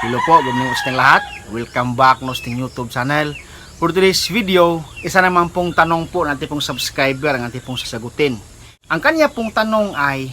Hello po, good ating lahat. Welcome back no sa YouTube channel. For today's video, isa naman pong tanong po ng ating pong subscriber ang ating pong sasagutin. Ang kanya pong tanong ay,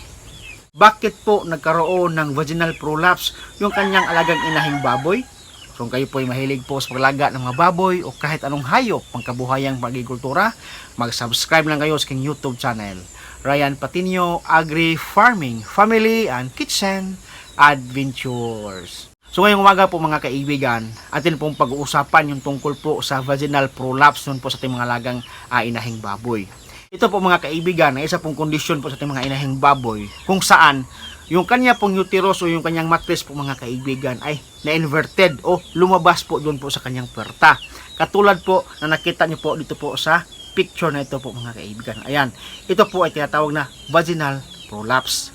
bakit po nagkaroon ng vaginal prolapse yung kanyang alagang inahing baboy? Kung kayo po ay mahilig po sa paglaga ng mga baboy o kahit anong hayop pangkabuhayang pagkikultura, mag-subscribe lang kayo sa aking YouTube channel. Ryan Patinio Agri Farming, Family and Kitchen Adventures. So ngayong umaga po mga kaibigan, atin pong pag-uusapan yung tungkol po sa vaginal prolapse nun po sa ating mga lagang ah, inahing baboy. Ito po mga kaibigan, ay isa pong kondisyon po sa ating mga inahing baboy kung saan yung kanya pong uterus o yung kanyang matris po mga kaibigan ay na-inverted o lumabas po doon po sa kanyang puwerta. Katulad po na nakita niyo po dito po sa picture na ito po mga kaibigan. Ayan, ito po ay tinatawag na vaginal prolapse.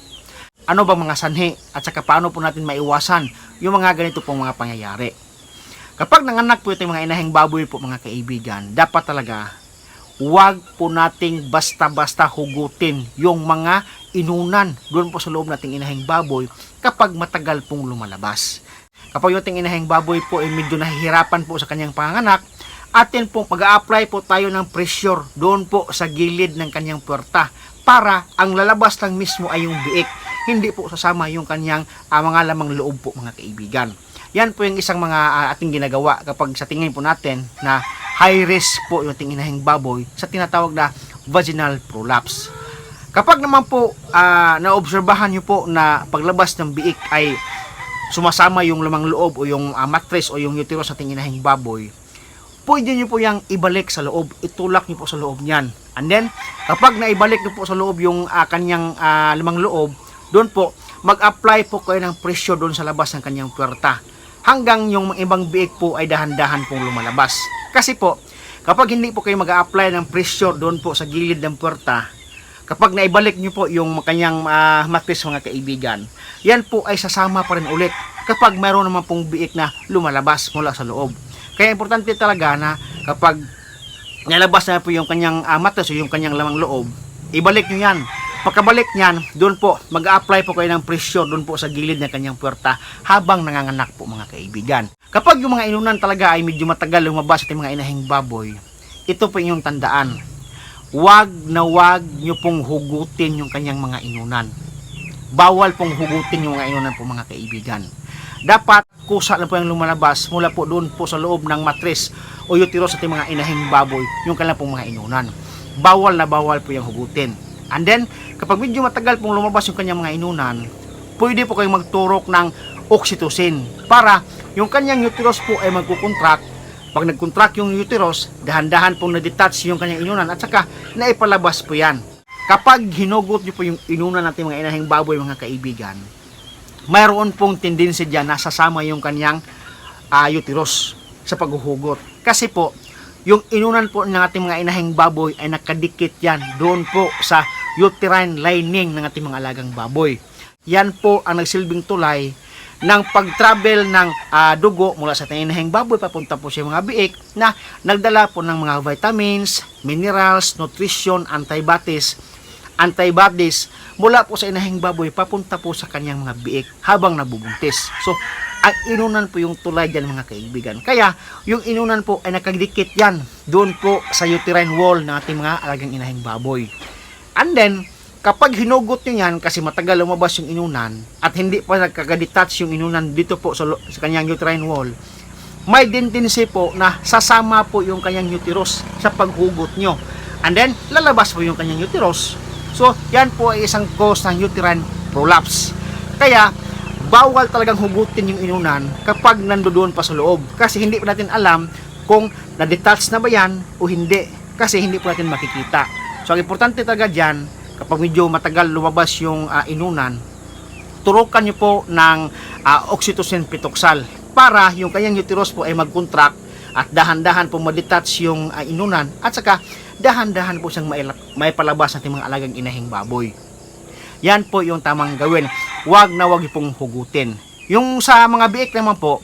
Ano ba mga sanhi at saka paano po natin maiwasan yung mga ganito pong mga pangyayari. Kapag nanganak po ito yung mga inahing baboy po mga kaibigan, dapat talaga huwag po nating basta-basta hugutin yung mga inunan doon po sa loob nating inahing baboy kapag matagal pong lumalabas. Kapag yung ating inahing baboy po ay medyo nahihirapan po sa kanyang panganak, atin pong mag-a-apply po tayo ng pressure doon po sa gilid ng kanyang puwerta para ang lalabas lang mismo ay yung biik, hindi po sasama yung kanyang ah, mga lamang loob po mga kaibigan. Yan po yung isang mga ah, ating ginagawa kapag sa tingin po natin na high risk po yung ating inahing baboy sa tinatawag na vaginal prolapse. Kapag naman po ah, naobserbahan nyo po na paglabas ng biik ay sumasama yung lamang loob o yung ah, mattress o yung uterus sa ating inahing baboy, pwede nyo po yung ibalik sa loob, itulak nyo po sa loob niyan. And then, kapag naibalik nyo po sa loob yung ah, kanyang ah, lamang loob, doon po, mag-apply po kayo ng pressure doon sa labas ng kanyang puwerta. Hanggang yung mga ibang biik po ay dahan-dahan pong lumalabas. Kasi po, kapag hindi po kayo mag-apply ng pressure doon po sa gilid ng puwerta, kapag naibalik nyo po yung kanyang uh, matris mga kaibigan, yan po ay sasama pa rin ulit kapag mayroon naman pong biik na lumalabas mula sa loob. Kaya importante talaga na kapag nalabas na po yung kanyang uh, matris o yung kanyang lamang loob, ibalik nyo yan. Pagkabalik niyan, doon po, mag-apply po kayo ng pressure doon po sa gilid ng kanyang puwerta habang nanganganak po mga kaibigan. Kapag yung mga inunan talaga ay medyo matagal lumabas at yung mga inahing baboy, ito po yung tandaan. Huwag na huwag nyo pong hugutin yung kanyang mga inunan. Bawal pong hugutin yung mga inunan po mga kaibigan. Dapat kusa lang po yung lumalabas mula po doon po sa loob ng matris o uterus at yung mga inahing baboy, yung kanilang pong mga inunan. Bawal na bawal po yung hugutin. And then, kapag medyo matagal pong lumabas yung kanyang mga inunan, pwede po kayong magturok ng oxytocin para yung kanyang uterus po ay magkukontract. Pag nagkontract yung uterus, dahan-dahan pong na-detach yung kanyang inunan at saka naipalabas po yan. Kapag hinugot nyo po yung inunan natin mga inahing baboy mga kaibigan, mayroon pong tendency dyan na sasama yung kanyang uh, uterus sa paghuhugot. Kasi po, yung inunan po ng ating mga inahing baboy ay nakadikit yan doon po sa uterine lining ng ating mga alagang baboy. Yan po ang nagsilbing tulay ng pag-travel ng ah, dugo mula sa ating inahing baboy papunta po sa mga biik na nagdala po ng mga vitamins, minerals, nutrition, antibodies, antibodies mula po sa inahing baboy papunta po sa kanyang mga biik habang nabubuntis. So, ang inunan po yung tulay dyan mga kaibigan. Kaya, yung inunan po ay nakadikit yan doon po sa uterine wall ng ating mga alagang inahing baboy. And then, kapag hinugot nyo yan kasi matagal lumabas yung inunan at hindi pa nagkakadetach yung inunan dito po sa, sa kanyang uterine wall, may tendency po na sasama po yung kanyang uterus sa paghugot nyo. And then, lalabas po yung kanyang uterus. So, yan po ay isang cause ng uterine prolapse. Kaya, bawal talagang hugutin yung inunan kapag nandoon pa sa loob. Kasi hindi pa natin alam kung na-detach na ba yan o hindi. Kasi hindi po natin makikita. So, ang importante talaga dyan, kapag medyo matagal lumabas yung ah, inunan, turukan nyo po ng ah, oxytocin pitoxal para yung kanyang uterus po ay mag-contract at dahan-dahan po ma-detach yung ah, inunan at saka dahan-dahan po siyang may palabas natin mga alagang inahing baboy. Yan po yung tamang gawin. Huwag na huwag pong hugutin. Yung sa mga biik naman po,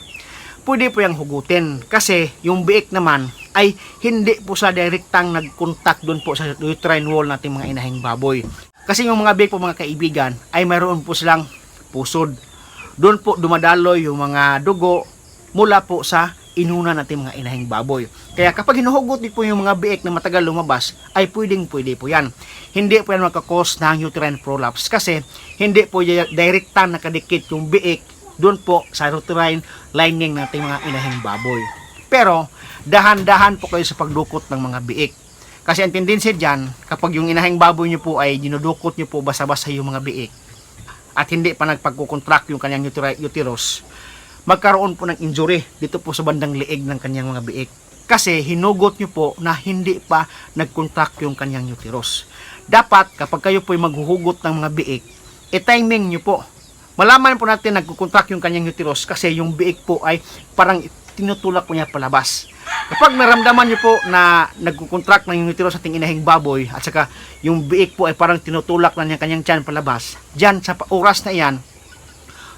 pwede po yung hugutin. Kasi yung biik naman ay hindi po sa direktang nag-contact doon po sa uterine wall nating mga inahing baboy. Kasi yung mga biik po mga kaibigan ay mayroon po silang pusod. doon po dumadaloy yung mga dugo mula po sa inuna natin mga inahing baboy. Kaya kapag hinuhugot din po yung mga biik na matagal lumabas, ay pwedeng pwede po yan. Hindi po yan makakos ng uterine prolapse kasi hindi po y- direkta nakadikit yung biik doon po sa uterine lining nating mga inahing baboy. Pero, dahan-dahan po kayo sa pagdukot ng mga biik. Kasi ang tendency dyan, kapag yung inahing baboy nyo po ay dinudukot nyo po basa-basa yung mga biik, at hindi pa nagpagkukontract yung kanyang uterus, magkaroon po ng injury dito po sa bandang liig ng kanyang mga biik. Kasi hinugot nyo po na hindi pa nag-contract yung kanyang uterus. Dapat kapag kayo po ay maghuhugot ng mga biik, i-timing nyo po. Malaman po natin nagkukontract yung kanyang uterus kasi yung biik po ay parang tinutulak po niya palabas. Kapag naramdaman nyo po na nagkukontract ng uterus sa ating inahing baboy at saka yung biik po ay parang tinutulak na niya kanyang tiyan palabas, dyan sa oras na iyan,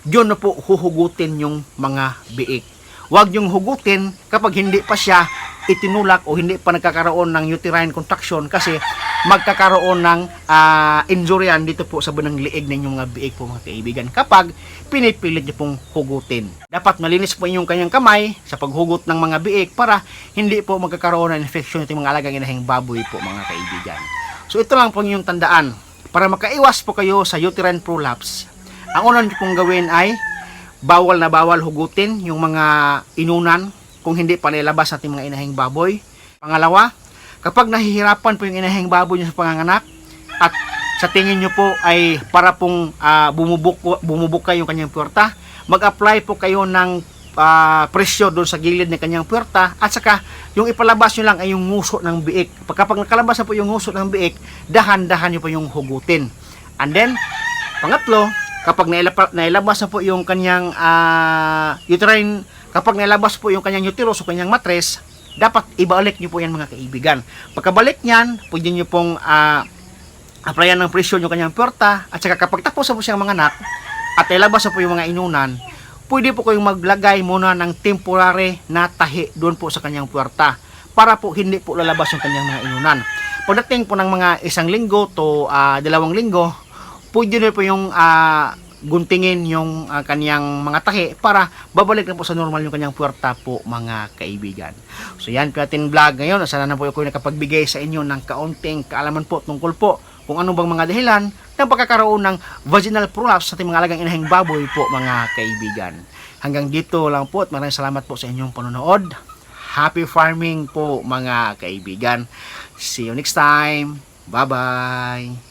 yun na po huhugutin yung mga biik. Huwag yung hugutin kapag hindi pa siya itinulak o hindi pa nagkakaroon ng uterine contraction kasi magkakaroon ng ah, injury yan dito po sa banang liig ng inyong mga biik po mga kaibigan kapag pinipilit niyo pong hugutin. Dapat malinis po inyong kanyang kamay sa paghugot ng mga biik para hindi po magkakaroon ng infection itong mga alagang inahing baboy po mga kaibigan. So ito lang po inyong tandaan para makaiwas po kayo sa uterine prolapse. Ang unang niyo pong gawin ay bawal na bawal hugutin yung mga inunan kung hindi pa nilabas natin mga inahing baboy. Pangalawa, kapag nahihirapan po yung inahing baboy nyo sa panganganak at sa tingin nyo po ay para pong ah, bumubuk, bumubuka yung kanyang puwerta, mag-apply po kayo ng ah, presyo doon sa gilid ng kanyang puwerta at saka yung ipalabas nyo lang ay yung nguso ng biik. Pag- Kapag nakalabas na po yung nguso ng biik, dahan-dahan nyo po yung hugutin. And then, Pangatlo, kapag nailapa, nailabas na po yung kanyang ah, uterine, kapag nailabas po yung kanyang uterus o kanyang matres, dapat ibalik nyo po yan mga kaibigan. Pagkabalik niyan, pwede nyo pong ah, applyan ng presyon yung kanyang puwerta at saka kapag tapos na po siyang mga anak at nailabas na po yung mga inunan, pwede po kayong maglagay muna ng temporary na tahi doon po sa kanyang puwerta para po hindi po lalabas yung kanyang mga inunan. Pagdating po ng mga isang linggo to ah, dalawang linggo, pwede na po yung ah, guntingin yung ah, kanyang mga tahi para babalik na po sa normal yung kanyang puwerta po mga kaibigan. So yan po ating vlog ngayon. Sana na po ako nakapagbigay sa inyo ng kaunting kaalaman po tungkol po kung ano bang mga dahilan ng pagkakaroon ng vaginal prolapse sa ating mga alagang inahing baboy po mga kaibigan. Hanggang dito lang po at maraming salamat po sa inyong panonood. Happy farming po mga kaibigan. See you next time. Bye-bye.